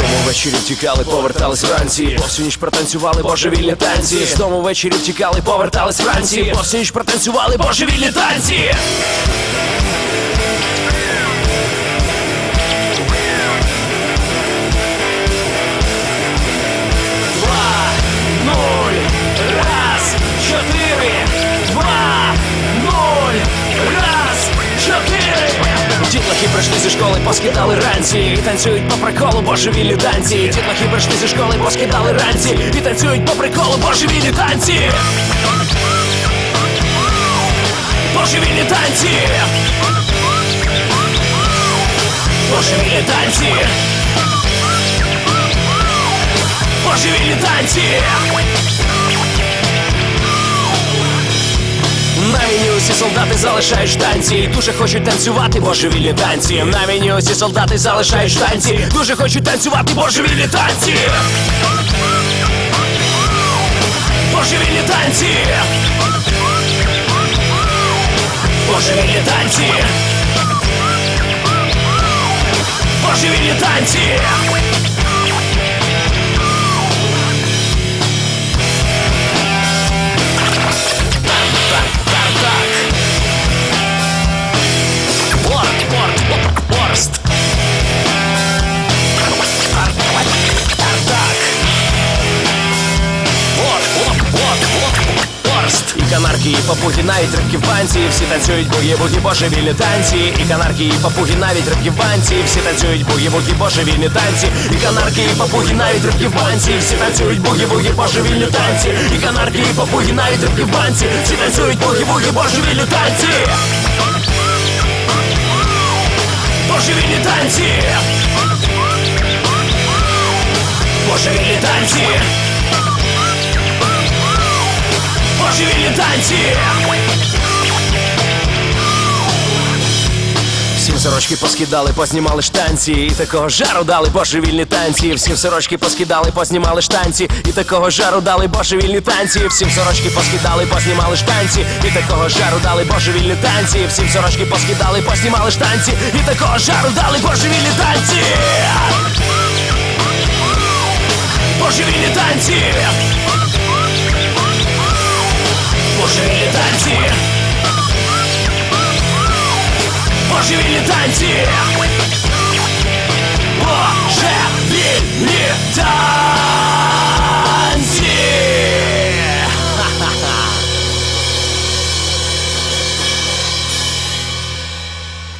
ввечері втікали, повертались вранці. Всю ніч протанцювали божевільні танці. З дому ввечері втікали, повертались вранці. Всю ніч протанцювали божевільні танці. Зі школи, поскидали ранці. І танцюють по приколу божевільні танці. Дітлахи прийшли зі школи, поскидали ранці. І танцюють по приколу божевільні танці. Божевільні танці. Божевільні танці. Божевільні танці усі солдати залишають штанці. Дуже хочуть танцювати божевільні танці. На меню усі солдати залишають штанці. Дуже хочуть танцювати божевільні танці. Божевільні танці. Божевільні танці. Божевільні танці канарки, і папуги, навіть рибки в банці, всі танцюють бугі-бугі божевільні танці. І канарки, і папуги, навіть рибки в банці, всі танцюють бугі-бугі божевільні танці. І канарки, і папуги, навіть рибки в банці, всі танцюють бугі-бугі божевільні танці. І канарки, і папуги, навіть рибки в банці, всі танцюють бугі-бугі божевільні танці. Божевільні танці! Божевільні танці! Божевільні танці! Всім сорочки поскидали, познімали штанці, і такого жару дали божевільні танці. Всім сорочки поскидали, познімали штанці, і такого жару дали божевільні танці. Всім сорочки поскидали, познімали штанці, і такого жару дали божевільні танці. Всім сорочки поскидали, познімали штанці, і такого жару дали божевільні танці. Божевільні танці. Божевільні танці. Божевільні танці! Божевільні танці!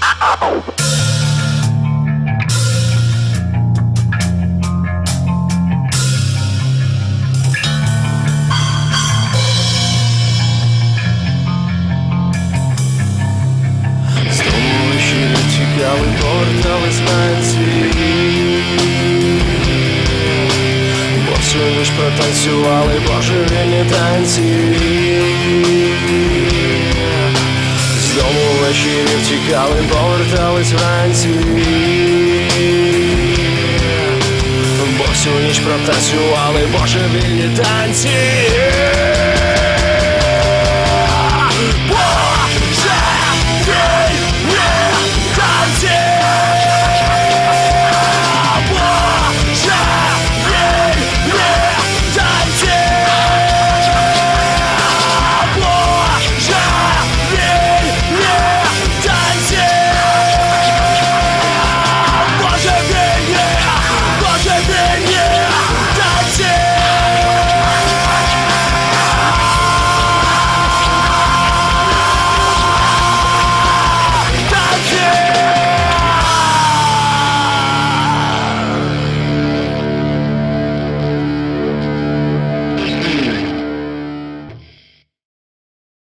З повертались вранці Бо всю ніч протанцювали божевільні танці. З дому ввечері втікали, повертались вранці. Бо всю ніч протанцювали божевільні танці